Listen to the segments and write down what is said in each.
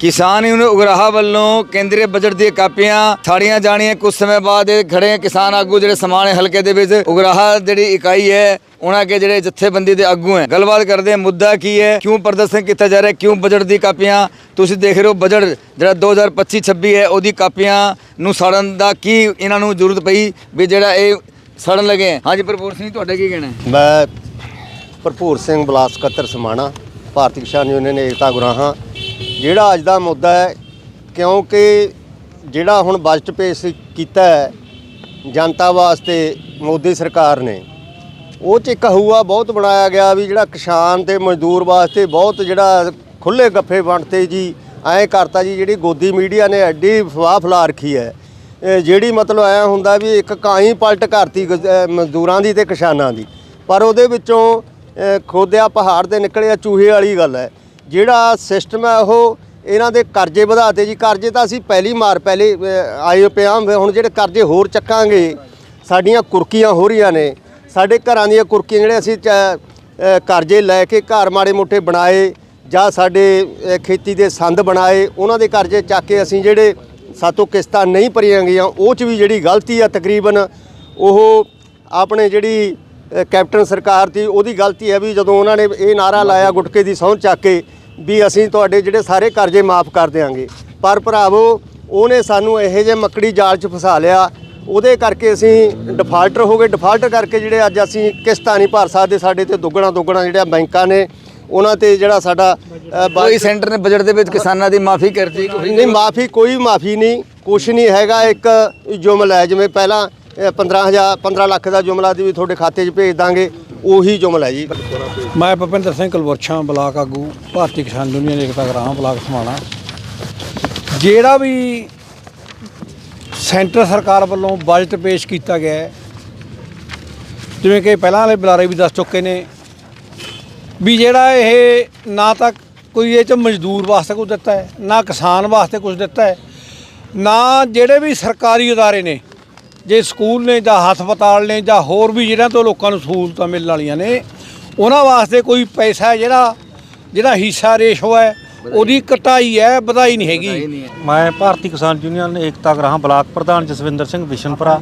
ਕਿਸਾਨ ਯੂਨੀਅਨ ਉਗਰਾਹਾ ਵੱਲੋਂ ਕੇਂਦਰੀ ਬਜਟ ਦੀਆਂ ਕਾਪੀਆਂ ਥਾੜੀਆਂ ਜਾਣੀਆਂ। ਕੁਝ ਸਮੇਂ ਬਾਅਦ ਇਹ ਖੜੇ ਕਿਸਾਨ ਆਗੂ ਜਿਹੜੇ ਸਮਾਣੇ ਹਲਕੇ ਦੇ ਵਿੱਚ। ਉਗਰਾਹਾ ਜਿਹੜੀ ਇਕਾਈ ਹੈ, ਉਹਨਾਂ ਕੇ ਜਿਹੜੇ ਜਥੇਬੰਦੀ ਦੇ ਆਗੂ ਹੈ। ਗੱਲਬਾਤ ਕਰਦੇ ਹਾਂ, ਮੁੱਦਾ ਕੀ ਹੈ, ਕਿਉਂ ਪ੍ਰਦਰਸ਼ਨ ਕੀਤਾ ਜਾ ਰਿਹਾ, ਕਿਉਂ ਬਜਟ ਦੀ ਕਾਪੀਆਂ? ਤੁਸੀਂ ਦੇਖ ਰਹੇ ਹੋ ਬਜਟ ਜਿਹੜਾ 2025-26 ਹੈ, ਉਹਦੀ ਕਾਪੀਆਂ ਨੂੰ ਸਾੜਨ ਦਾ ਕੀ ਇਹਨਾਂ ਨੂੰ ਜ਼ਰੂਰਤ ਪਈ ਵੀ ਜਿਹੜਾ ਇਹ ਸੜਨ ਲੱਗੇ ਹੈ। ਹਾਂਜੀ, ਭਰਪੂਰ ਸਿੰਘ, ਤੁਹਾਡਾ ਕੀ ਕਹਿਣਾ ਮੈਂ ਭਰਪੂਰ ਸਿੰਘ ਬਲਾਕ ਸਕੱਤਰ ਸਮਾਣਾ, ਭਾਰਤੀ ਕਿਸਾਨ ਯੂਨੀਅਨ ਏਕਤਾ ਗੁਰਾਹਾਂ ਜਿਹੜਾ ਅੱਜ ਦਾ ਮੁੱਦਾ ਹੈ, ਕਿਉਂਕਿ ਜਿਹੜਾ ਹੁਣ ਬਜਟ ਪੇਸ਼ ਕੀਤਾ ਹੈ, ਜਨਤਾ ਵਾਸਤੇ ਮੋਦੀ ਸਰਕਾਰ ਨੇ, ਉਹ ਚ ਇੱਕ ਹੂਆ ਬਹੁਤ ਬਣਾਇਆ ਗਿਆ ਵੀ ਜਿਹੜਾ ਕਿਸਾਨ ਤੇ ਮਜ਼ਦੂਰ ਵਾਸਤੇ ਬਹੁਤ ਜਿਹੜਾ ਖੁੱਲੇ ਗੱਫੇ ਵੰਡਤੇ ਜੀ, ਐਂ ਕਰਤਾ ਜੀ, ਜਿਹੜੀ ਗੋਦੀ ਮੀਡੀਆ ਨੇ ਐਡੀ ਫਵਾਹ ਫਲਾ ਰੱਖੀ ਹੈ ਜਿਹੜੀ ਮਤਲਬ ਐਂ ਹੁੰਦਾ ਵੀ ਇੱਕ ਕਾਈ ਪਲਟ ਕਰਤੀ ਗ- ਮਜ਼ਦੂਰਾਂ ਦੀ ਤੇ ਕਿਸਾਨਾਂ ਦੀ, ਪਰ ਉਹਦੇ ਵਿੱਚੋਂ ਖੋਦਿਆ ਪਹਾੜ ਤੇ ਨਿਕਲਿਆ ਚੂਹੇ ਵਾਲੀ ਗੱਲ ਹੈ। ਜਿਹੜਾ ਸਿਸਟਮ ਹੈ ਉਹ ਇਹਨਾਂ ਦੇ ਕਰਜ਼ੇ ਵਧਾਤੇ ਜੀ। ਕਰਜ਼ੇ ਤਾਂ ਅਸੀਂ ਪਹਿਲੀ ਮਾਰ ਪਹਿਲੇ ਆਏ ਪਏ ਹਾਂ। ਹੁਣ ਜਿਹੜੇ ਕਰਜ਼ੇ ਹੋਰ ਚੱਕਾਂਗੇ, ਸਾਡੀਆਂ ਕੁਰਕੀਆਂ ਹੋ ਰਹੀਆਂ ਨੇ। ਸਾਡੇ ਘਰਾਂ ਦੀਆਂ ਕੁਰਕੀਆਂ ਜਿਹੜੇ ਅਸੀਂ ਚ- ਕਰਜ਼ੇ ਲੈ ਕੇ ਘਰ ਮਾੜੇ ਮੋਟੇ ਬਣਾਏ ਜਾਂ ਸਾਡੇ ਖੇਤੀ ਦੇ ਸੰਦ ਬਣਾਏ, ਉਹਨਾਂ ਦੇ ਕਰਜ਼ੇ ਚੱਕ ਕੇ ਅਸੀਂ ਜਿਹੜੇ ਸਾਤੋਂ ਕਿਸ਼ਤਾਂ ਨਹੀਂ ਭਰੀਆਂ ਗਈਆਂ, ਉਹ ਚ ਵੀ ਜਿਹੜੀ ਗਲਤੀ ਆ ਤਕਰੀਬਨ, ਉਹ ਆਪਣੇ ਜਿਹੜੀ ਕੈਪਟਨ ਸਰਕਾਰ ਦੀ, ਉਹਦੀ ਗਲਤੀ ਹੈ ਵੀ ਜਦੋਂ ਉਹਨਾਂ ਨੇ ਇਹ ਨਾਰਾ ਲਾਇਆ ਗੁਟਕੇ ਦੀ ਸਹੁੰ ਚੱਕ ਕੇ ਵੀ ਅਸੀਂ ਤੁਹਾਡੇ ਜਿਹੜੇ ਸਾਰੇ ਕਰਜ਼ੇ ਮਾਫ ਕਰ ਦਿਆਂਗੇ। ਪਰ ਭਰਾਵੋ ਉਹਨੇ ਸਾਨੂੰ ਇਹੋ ਜਿਹੇ ਮੱਕੜੀ ਜਾਲ 'ਚ ਫਸਾ ਲਿਆ। ਉਹਦੇ ਕਰਕੇ ਅਸੀਂ ਡਿਫਾਲਟਰ ਹੋ ਗਏ। ਡਿਫਾਲਟਰ ਕਰਕੇ ਜਿਹੜੇ ਅੱਜ ਅਸੀਂ ਕਿਸ਼ਤਾਂ ਨਹੀਂ ਭਰ ਸਕਦੇ ਸਾਡੇ ਤੇ ਦੁੱਗਣਾ ਦੁੱਗਣਾ ਜਿਹੜਾ ਬੈਂਕਾਂ ਨੇ ਉਹਨਾਂ ਤੇ ਜਿਹੜਾ ਸਾਡਾ ਕੋਈ ਸੈਂਟਰ ਨੇ ਬਜਟ ਦੇ ਵਿੱਚ ਕਿਸਾਨਾਂ ਦੀ ਮਾਫੀ ਕਰਤੀ ਨਹੀਂ ਮਾਫੀ ਕੋਈ ਮਾਫੀ ਨਹੀਂ। ਕੁਛ ਨਹੀਂ ਹੈਗਾ। ਇੱਕ ਜੁਮਲਾ ਹੈ ਜਿਵੇਂ ਪਹਿਲਾਂ ਇਹ 15000 15 ਲੱਖ ਦਾ ਜੁਮਲਾ ਦੀ ਵੀ ਤੁਹਾਡੇ ਖਾਤੇ 'ਚ ਭੇਜ ਦਾਂਗੇ। ਉਹੀ ਜੁਮਲਾ ਹੈ ਜੀ। ਮੈਂ ਭੁਪਿੰਦਰ ਸਿੰਘ ਕਲਵਰਛਾਂ ਬਲਾਕ ਆਗੂ, ਭਾਰਤੀ ਕਿਸਾਨ ਯੂਨੀਅਨ ਏਕਤਾ ਗ੍ਰਾਮ, ਬਲਾਕ ਸਮਾਣਾ ਜਿਹੜਾ ਵੀ ਸੈਂਟਰ ਸਰਕਾਰ ਵੱਲੋਂ ਬਜਟ ਪੇਸ਼ ਕੀਤਾ ਗਿਆ ਹੈ, ਜਿਵੇਂ ਕਿ ਪਹਿਲਾਂ ਵਾਲੇ ਬੁਲਾਰੇ ਵੀ ਦੱਸ ਚੁੱਕੇ ਨੇ, ਵੀ ਜਿਹੜਾ ਇਹ ਨਾ ਤਾਂ ਕੋਈ ਇਹ ਚ ਮਜ਼ਦੂਰ ਵਾਸਤੇ ਕੁਝ ਦਿੱਤਾ ਹੈ, ਨਾ ਕਿਸਾਨ ਵਾਸਤੇ ਕੁਝ ਦਿੱਤਾ ਹੈ, ਨਾ ਜਿਹੜੇ ਵੀ ਸਰਕਾਰੀ ਅਦਾਰੇ ਨੇ ਜੇ ਸਕੂਲ ਨੇ ਜਾਂ ਹਸਪਤਾਲ ਨੇ ਜਾਂ ਹੋਰ ਵੀ ਜਿਹਨਾਂ ਤੋਂ ਲੋਕਾਂ ਨੂੰ ਸਹੂਲਤਾਂ ਮਿਲਣ ਵਾਲੀਆਂ ਨੇ ਉਹਨਾਂ ਵਾਸਤੇ ਕੋਈ ਪੈਸਾ ਜਿਹੜਾ ਜਿਹੜਾ ਹਿੱਸਾ ਰੇਸ਼ੋ ਹੈ ਉਹਦੀ ਕਟਾਈ ਹੈ ਵਧਾਈ ਨਹੀਂ ਹੈਗੀ। ਮੈਂ ਭਾਰਤੀ ਕਿਸਾਨ ਯੂਨੀਅਨ ਏਕਤਾ ਗ੍ਰਾਮ ਬਲਾਕ ਪ੍ਰਧਾਨ ਜਸਵਿੰਦਰ ਸਿੰਘ ਵਿਸ਼ਨਪੁਰਾ।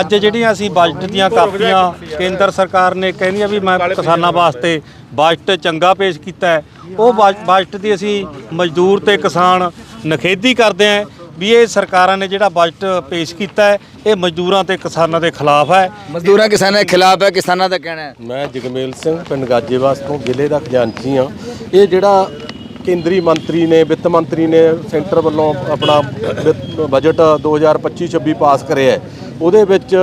ਅੱਜ ਜਿਹੜੀਆਂ ਅਸੀਂ ਬਜਟ ਦੀਆਂ ਕਾਪੀਆਂ ਕੇਂਦਰ ਸਰਕਾਰ ਨੇ ਕਹਿੰਦੀਆਂ ਵੀ ਮੈਂ ਕਿਸਾਨਾਂ ਵਾਸਤੇ ਬਜਟ ਚੰਗਾ ਪੇਸ਼ ਕੀਤਾ ਹੈ ਉਹ ਬਜ- ਬਜਟ ਦੀ ਅਸੀਂ ਮਜ਼ਦੂਰ ਤੇ ਕਿਸਾਨ ਨਖੇਦੀ ਕਰਦੇ ਹਾਂ। ਵੀ ਇਹ ਸਰਕਾਰਾਂ ਨੇ ਜਿਹੜਾ ਬਜਟ ਪੇਸ਼ ਕੀਤਾ ਹੈ ਇਹ ਮਜ਼ਦੂਰਾਂ ਤੇ ਕਿਸਾਨਾਂ ਦੇ ਖਿਲਾਫ ਹੈ। ਮਜ਼ਦੂਰਾਂ ਕਿਸਾਨਾਂ ਦੇ ਖਿਲਾਫ ਹੈ ਕਿਸਾਨਾਂ ਦਾ ਕਹਿਣਾ ਹੈ। ਮੈਂ ਜਗਮੇਲ ਸਿੰਘ ਪਿੰਡ ਗਾਜੇਵਾਸ ਤੋਂ ਜ਼ਿਲ੍ਹੇ ਦਾ ਖਜ਼ਾਨਚੀ ਹਾਂ। ਇਹ ਜਿਹੜਾ ਕੇਂਦਰੀ ਮੰਤਰੀ ਨੇ ਵਿੱਤ ਮੰਤਰੀ ਨੇ ਸੈਂਟਰ ਵੱਲੋਂ ਆਪਣਾ ਬਜਟ 2025-26 ਪਾਸ ਕਰਿਆ ਹੈ, ਉਹਦੇ ਵਿੱਚ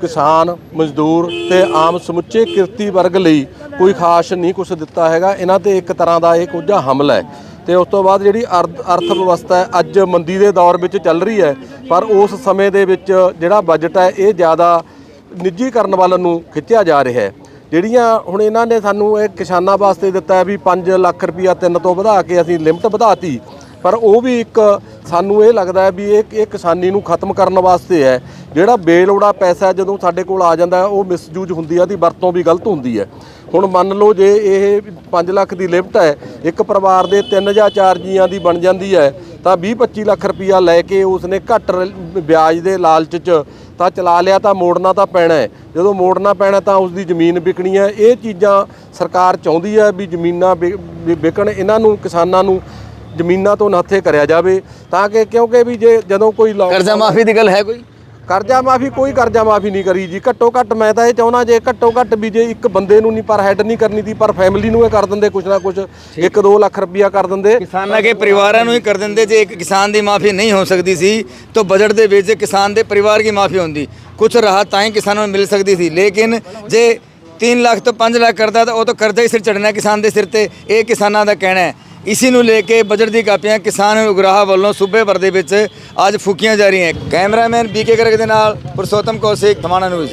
ਕਿਸਾਨ ਮਜ਼ਦੂਰ ਤੇ ਆਮ ਸਮੁੱਚੇ ਕਿਰਤੀ ਵਰਗ ਲਈ ਕੋਈ ਖਾਸ ਨਹੀਂ ਕੁਝ ਦਿੱਤਾ ਹੈਗਾ। ਇਹਨਾਂ ਤੇ ਇੱਕ ਤਰ੍ਹਾਂ ਦਾ ਇਹ ਕੋਝਾ ਹਮਲਾ ਹੈ। ਤੇ ਉਸ ਤੋਂ ਬਾਅਦ ਜਿਹੜੀ ਅਰਥ ਅਰਥ ਵਿਵਸਥਾ ਹੈ, ਅੱਜ ਮੰਦੀ ਦੇ ਦੌਰ ਵਿੱਚ ਚੱਲ ਰਹੀ ਹੈ, ਪਰ ਉਸ ਸਮੇਂ ਦੇ ਵਿੱਚ ਜਿਹੜਾ ਬਜਟ ਹੈ, ਇਹ ਜ਼ਿਆਦਾ ਨਿੱਜੀਕਰਨ ਵੱਲ ਨੂੰ ਖਿੱਚਿਆ ਜਾ ਰਿਹਾ ਹੈ। ਜਿਹੜੀਆਂ ਹੁਣ ਇਹਨਾਂ ਨੇ ਸਾਨੂੰ ਇਹ ਕਿਸਾਨਾਂ ਵਾਸਤੇ ਦਿੱਤਾ ਹੈ ਵੀ 5 ਲੱਖ ਰੁਪਇਆ ਤਿੰਨ ਤੋਂ ਵਧਾ ਕੇ ਅਸੀਂ ਲਿਮਟ ਵਧਾਤੀ ਪਰ ਉਹ ਵੀ ਇੱਕ ਸਾਨੂੰ ਇਹ ਲੱਗਦਾ ਹੈ ਵੀ ਇਹ ਇਹ ਕਿਸਾਨੀ ਨੂੰ ਖਤਮ ਕਰਨ ਵਾਸਤੇ ਹੈ। ਜਿਹੜਾ ਬੇਲੋੜਾ ਪੈਸਾ ਜਦੋਂ ਸਾਡੇ ਕੋਲ ਆ ਜਾਂਦਾ ਉਹ ਮਿਸਯੂਜ਼ ਹੁੰਦੀ ਹੈ ਦੀ ਵਰਤੋਂ ਵੀ ਗਲਤ ਹੁੰਦੀ ਹੈ। ਹੁਣ ਮੰਨ ਲਓ ਜੇ ਇਹ 5 ਲੱਖ ਦੀ ਲਿਮਟ ਹੈ, ਇੱਕ ਪਰਿਵਾਰ ਦੇ 3 ਜਾਂ 4 ਜੀਆਂ ਦੀ ਬਣ ਜਾਂਦੀ ਹੈ, ਤਾਂ 20-25 ਲੱਖ ਰੁਪਇਆ ਲੈ ਕੇ ਉਸਨੇ ਘੱਟ ਵਿਆਜ ਦੇ ਲਾਲਚ 'ਚ ਤਾਂ ਚਲਾ ਲਿਆ, ਤਾਂ ਮੋੜਨਾ ਤਾਂ ਪੈਣਾ ਹੈ। ਜਦੋਂ ਮੋੜਨਾ ਪੈਣਾ ਤਾਂ ਉਸਦੀ ਜ਼ਮੀਨ ਵਿਕਣੀ ਹੈ। ਇਹ ਚੀਜ਼ਾਂ ਸਰਕਾਰ ਚਾਹੁੰਦੀ ਹੈ ਵੀ ਜ਼ਮੀਨਾਂ ਵਿਕਣ, ਇਹਨਾਂ ਨੂੰ, ਕਿਸਾਨਾਂ ਨੂੰ ਜ਼ਮੀਨਾਂ ਤੋਂ ਨਾਥੇ ਕਰਿਆ ਜਾਵੇ ਤਾਂ ਕਿ ਕਿਉਂਕਿ ਵੀ ਜੇ ਜਦੋਂ ਕੋਈ ਲੋਕ- ਕਰਜ਼ਾ ਮਾਫੀ ਦੀ ਗੱਲ ਹੈ ਕੋਈ? ਕਰਜ਼ਾ ਮਾਫੀ ਕੋਈ ਕਰਜ਼ਾ ਮਾਫੀ ਨਹੀਂ ਕਰੀ ਜੀ। ਘੱਟੋ ਘੱਟ ਮੈਂ ਤਾਂ ਇਹ ਚਾਹੁੰਦਾ ਜੇ ਘੱਟੋ ਘੱਟ ਵੀ ਜੇ ਇੱਕ ਬੰਦੇ ਨੂੰ ਨਹੀਂ ਪਰ ਹੈਡ ਨਹੀਂ ਕਰਨੀ ਦੀ ਪਰ ਫੈਮਿਲੀ ਨੂੰ ਇਹ ਕਰ ਦਿੰਦੇ ਕੁਛ ਨਾ ਕੁਛ 1-2 ਲੱਖ ਰੁਪਇਆ ਕਰ ਦਿੰਦੇ। ਕਿਸਾਨਾਂ ਕੇ ਪਰਿਵਾਰਾਂ ਨੂੰ ਹੀ ਕਰ ਦਿੰਦੇ ਜੇ ਇੱਕ ਕਿਸਾਨ ਦੀ ਮਾਫੀ ਨਹੀਂ ਹੋ ਸਕਦੀ ਸੀ ਤਾਂ ਬਜਟ ਦੇ ਵਿੱਚ ਕਿਸਾਨ ਦੇ ਪਰਿਵਾਰ ਦੀ ਮਾਫੀ ਹੁੰਦੀ। ਕੁਝ ਰਾਹਤ ਤਾਂ ਹੀ ਕਿਸਾਨਾਂ ਨੂੰ ਮਿਲ ਸਕਦੀ ਸੀ ਲੇਕਿਨ ਜੇ 3 ਲੱਖ ਤੋਂ 5 ਲੱਖ ਕਰਦਾ ਤਾਂ ਉਹ ਤਾਂ ਕਰਜ਼ਾ ਹੀ ਸਿਰ ਚੜਨਾ ਕਿਸਾਨ ਦੇ ਸਿਰ ਤੇ ਇਹ ਕਿਸਾਨਾਂ ਦਾ ਕਹਿਣਾ ਹੈ। ਇਸੀ ਨੂੰ ਲੈ ਕੇ ਬਜਟ ਦੀ ਕਾਪੀਆਂ ਕਿਸਾਨ ਉਗਰਾਹ ਵੱਲੋਂ ਸੂਬੇ ਭਰ ਦੇ ਵਿੱਚ ਅੱਜ ਫੂਕੀਆਂ ਜਾ ਰਹੀਆਂ ਕੈਮਰਾਮੈਨ ਬੀਕੇ ਗਰਗ ਦੇ ਨਾਲ ਪੁਰਸ਼ੋਤਮ ਕੌਸ਼ਿਕ ਥਮਾਣਾ ਨਿਊਜ਼